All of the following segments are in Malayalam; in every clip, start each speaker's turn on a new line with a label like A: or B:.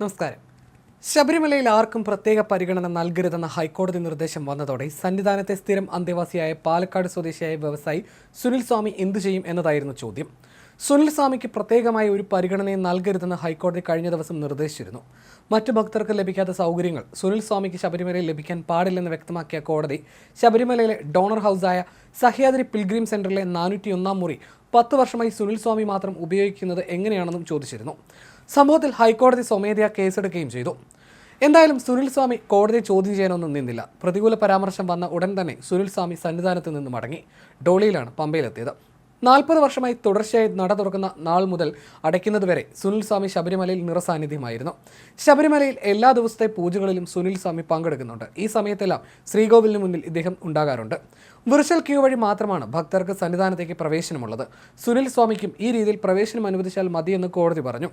A: നമസ്കാരം. ശബരിമലയിൽ ആർക്കും പ്രത്യേക പരിഗണന നൽകരുതെന്ന ഹൈക്കോടതി നിർദ്ദേശം വന്നതോടെ സന്നിധാനത്തെ സ്ഥിരം അന്തേവാസിയായ പാലക്കാട് സ്വദേശിയായ വ്യവസായി സുനിൽ സ്വാമി എന്തു ചെയ്യും എന്നതായിരുന്നു ചോദ്യം. സുനിൽ സ്വാമിക്ക് പ്രത്യേകമായ ഒരു പരിഗണനയും നൽകരുതെന്ന് ഹൈക്കോടതി കഴിഞ്ഞ ദിവസം നിർദ്ദേശിച്ചിരുന്നു. മറ്റു ഭക്തർക്ക് ലഭിക്കാത്ത സൗകര്യങ്ങൾ സുനിൽ സ്വാമിക്ക് ശബരിമലയിൽ ലഭിക്കാൻ പാടില്ലെന്ന് വ്യക്തമാക്കിയ കോടതി ശബരിമലയിലെ ഡോണർ ഹൗസായ സഹ്യാദ്രി പിൽഗ്രീം സെന്ററിലെ നാനൂറ്റിയൊന്നാം മുറി പത്ത് വർഷമായി സുനിൽ സ്വാമി മാത്രം ഉപയോഗിക്കുന്നത് എങ്ങനെയാണെന്നും ചോദിച്ചിരുന്നു. സംഭവത്തിൽ ഹൈക്കോടതി സ്വമേധയാ കേസെടുക്കുകയും ചെയ്തു. എന്തായാലും സുനിൽ സ്വാമി കോടതി ചോദ്യം ചെയ്യാനൊന്നും നിന്നില്ല. പ്രതികൂല പരാമർശം വന്ന ഉടൻ തന്നെ സുനിൽ സ്വാമി സന്നിധാനത്ത് നിന്ന് മടങ്ങി. ഡോളിയിലാണ് പമ്പയിലെത്തിയത്. നാൽപ്പത് വർഷമായി തുടർച്ചയായി നട തുറക്കുന്ന നാൾ മുതൽ അടയ്ക്കുന്നതുവരെ സുനിൽ സ്വാമി ശബരിമലയിൽ നിറസാന്നിധ്യമായിരുന്നു. ശബരിമലയിൽ എല്ലാ ദിവസത്തെ പൂജകളിലും സുനിൽ സ്വാമി പങ്കെടുക്കുന്നുണ്ട്. ഈ സമയത്തെല്ലാം ശ്രീകോവിലിന് മുന്നിൽ ഇദ്ദേഹം ഉണ്ടാകാറുണ്ട്. വിർച്വൽ ക്യൂ വഴി മാത്രമാണ് ഭക്തർക്ക് സന്നിധാനത്തേക്ക് പ്രവേശനമുള്ളത്. സുനിൽ സ്വാമിക്കും ഈ രീതിയിൽ പ്രവേശനം അനുവദിച്ചാൽ മതിയെന്ന് കോടതി പറഞ്ഞു.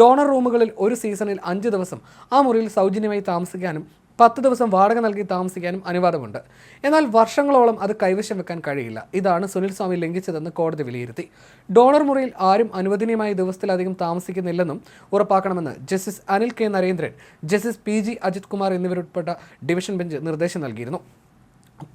A: ഡോണർ റൂമുകളിൽ ഒരു സീസണിൽ അഞ്ച് ദിവസം ആ മുറിയിൽ സൗജന്യമായി താമസിക്കാനും പത്ത് ദിവസം വാടക നൽകി താമസിക്കാനും അനുവാദമുണ്ട്. എന്നാൽ വർഷങ്ങളോളം അത് കൈവശം വെക്കാൻ കഴിയില്ല. ഇതാണ് സുനിൽ സ്വാമി ലംഘിച്ചതെന്ന് കോടതി വിലയിരുത്തി. ഡോണർ മുറിയിൽ ആരും അനുവദനീയമായ ദിവസത്തിലധികം താമസിക്കുന്നില്ലെന്നും ഉറപ്പാക്കണമെന്ന് justice Anil K. Narendran justice P. G. Ajith Kumar എന്നിവരുൾപ്പെട്ട division bench നിർദ്ദേശം നൽകിയിരുന്നു.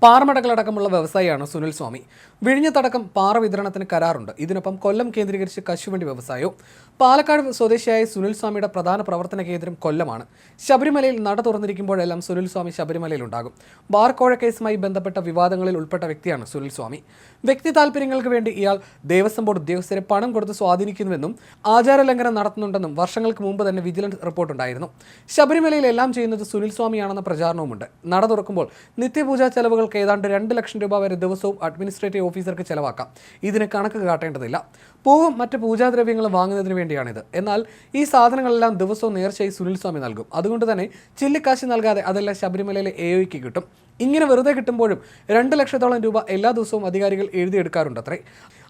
A: പാറമടകളടക്കമുള്ള വ്യവസായിയാണ് സുനിൽ സ്വാമി. വിഴിഞ്ഞത്തടക്കം പാറ വിതരണത്തിന് കരാറുണ്ട്. ഇതിനൊപ്പം കൊല്ലം കേന്ദ്രീകരിച്ച് കശുവണ്ടി വ്യവസായവും പാലക്കാട് സ്വദേശിയായ സുനിൽ സ്വാമിയുടെ പ്രധാന പ്രവർത്തന കേന്ദ്രം കൊല്ലമാണ്. ശബരിമലയിൽ നട തുറന്നിരിക്കുമ്പോഴെല്ലാം സുനിൽ സ്വാമി ശബരിമലയിൽ ഉണ്ടാകും ബാർകോഴ കേസുമായി ബന്ധപ്പെട്ട വിവാദങ്ങളിൽ ഉൾപ്പെട്ട വ്യക്തിയാണ് സുനിൽ സ്വാമി. വ്യക്തി താല്പര്യങ്ങൾക്ക് വേണ്ടി ഇയാൾ ദേവസ്വം ബോർഡ് ഉദ്യോഗസ്ഥരെ പണം കൊടുത്ത് സ്വാധീനിക്കുന്നുവെന്നും ആചാരലംഘനം നടത്തുന്നുണ്ടെന്നും വർഷങ്ങൾക്ക് മുമ്പ് തന്നെ വിജിലൻസ് റിപ്പോർട്ടുണ്ടായിരുന്നു. ശബരിമലയിൽ എല്ലാം ചെയ്യുന്നത് സുനിൽ സ്വാമിയാണെന്ന പ്രചാരണവുമുണ്ട്. നട തുറക്കുമ്പോൾ നിത്യപൂജാ ചെലവുകൾക്ക് ഏതാണ്ട് രണ്ട് ലക്ഷം രൂപ വരെ ദിവസവും അഡ്മിനിസ്ട്രേറ്റീവ് ഓഫീസർക്ക് ചെലവാക്കാം. ഇതിന് കണക്ക് കാട്ടേണ്ടതില്ല. പൂവും മറ്റ് പൂജാദ്രവ്യങ്ങളും വാങ്ങുന്നതിന് വേണ്ടിയാണിത്. എന്നാൽ ഈ സാധനങ്ങളെല്ലാം ദിവസവും നേർച്ചയായി സുനിൽ സ്വാമി നൽകും. അതുകൊണ്ട് തന്നെ ചില്ലിക്കാശ് നൽകാതെ അതെല്ലാം ശബരിമലയിലെ എഒയ്ക്ക് കിട്ടും. ഇങ്ങനെ വെറുതെ കിട്ടുമ്പോഴും രണ്ട് ലക്ഷത്തോളം രൂപ എല്ലാ ദിവസവും അധികാരികൾ എഴുതിയെടുക്കാറുണ്ട് അത്രേ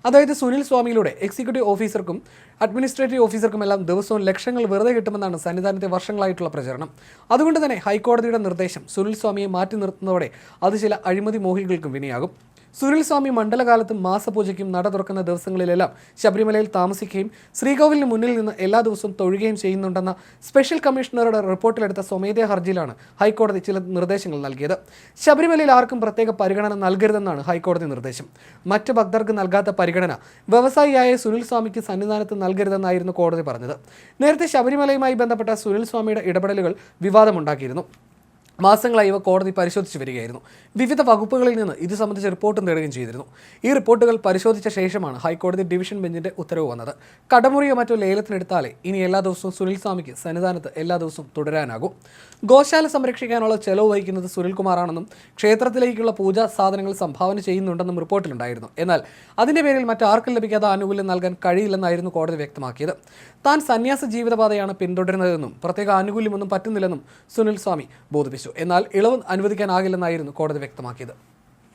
A: അതായത് സുനിൽ സ്വാമിയിലൂടെ എക്സിക്യൂട്ടീവ് ഓഫീസർക്കും അഡ്മിനിസ്ട്രേറ്റീവ് ഓഫീസർക്കും എല്ലാം ദിവസവും ലക്ഷങ്ങൾ വെറുതെ കിട്ടുമെന്നാണ് സന്നിധാനത്തെ വർഷങ്ങളായിട്ടുള്ള പ്രചരണം. അതുകൊണ്ട് തന്നെ ഹൈക്കോടതിയുടെ നിർദ്ദേശം സുനിൽ സ്വാമിയെ മാറ്റി നിർത്തുന്നതോടെ അത് ചില അഴിമതി മോഹികൾക്കും വിനയാകും. സുനിൽ സ്വാമി മണ്ഡലകാലത്തും മാസപൂജയ്ക്കും നട തുറക്കുന്ന ദിവസങ്ങളിലെല്ലാം ശബരിമലയിൽ താമസിക്കുകയും ശ്രീകോവിലിന് മുന്നിൽ നിന്ന് എല്ലാ ദിവസവും തൊഴുകയും ചെയ്യുന്നുണ്ടെന്ന സ്പെഷ്യൽ കമ്മീഷണറുടെ റിപ്പോർട്ടിലെടുത്ത സ്വമേധയാ ഹർജിയിലാണ് ഹൈക്കോടതി ചില നിർദ്ദേശങ്ങൾ നൽകിയത്. ശബരിമലയിൽ ആർക്കും പ്രത്യേക പരിഗണന നൽകരുതെന്നാണ് ഹൈക്കോടതി നിർദ്ദേശം. മറ്റ് ഭക്തർക്ക് നൽകാത്ത പരിഗണന വ്യവസായിയായ സുനിൽ സ്വാമിക്ക് സന്നിധാനത്ത് നൽകരുതെന്നായിരുന്നു കോടതി പറഞ്ഞത്. നേരത്തെ ശബരിമലയുമായി ബന്ധപ്പെട്ട സുനിൽ സ്വാമിയുടെ ഇടപെടലുകൾ വിവാദമുണ്ടാക്കിയിരുന്നു. മാസങ്ങളായി ഇവ കോടതി പരിശോധിച്ചു വരികയായിരുന്നു. വിവിധ വകുപ്പുകളിൽ നിന്ന് ഇത് സംബന്ധിച്ച റിപ്പോർട്ടും തേടുകയും ചെയ്തിരുന്നു. ഈ റിപ്പോർട്ടുകൾ പരിശോധിച്ച ശേഷമാണ് ഹൈക്കോടതി ഡിവിഷൻ ബെഞ്ചിന്റെ ഉത്തരവ് വന്നത്. കടമുറിയോ മറ്റോ ലേലത്തിനെടുത്താലേ ഇനി എല്ലാ ദിവസവും സുനിൽ സ്വാമിക്ക് സന്നിധാനത്ത് എല്ലാ ദിവസവും തുടരാനാകും. ഗോശാല സംരക്ഷിക്കാനുള്ള ചെലവ് വഹിക്കുന്നത് സുനിൽകുമാറാണെന്നും ക്ഷേത്രത്തിലേക്കുള്ള പൂജാ സാധനങ്ങൾ സംഭാവന ചെയ്യുന്നുണ്ടെന്നും റിപ്പോർട്ടിലുണ്ടായിരുന്നു. എന്നാൽ അതിന്റെ പേരിൽ മറ്റാർക്കും ലഭിക്കാത്ത ആനുകൂല്യം നൽകാൻ കഴിയില്ലെന്നായിരുന്നു കോടതി വ്യക്തമാക്കിയത്. താൻ സന്യാസ ജീവിതപാതയാണ് പിന്തുടരുന്നതെന്നും പ്രത്യേക ആനുകൂല്യമൊന്നും പറ്റുന്നില്ലെന്നും സുനിൽ സ്വാമി ബോധിപ്പിച്ചു. എന്നാൽ ഇളവ് അനുവദിക്കാനാകില്ലെന്നായിരുന്നു കോടതി വ്യക്തമാക്കിയത്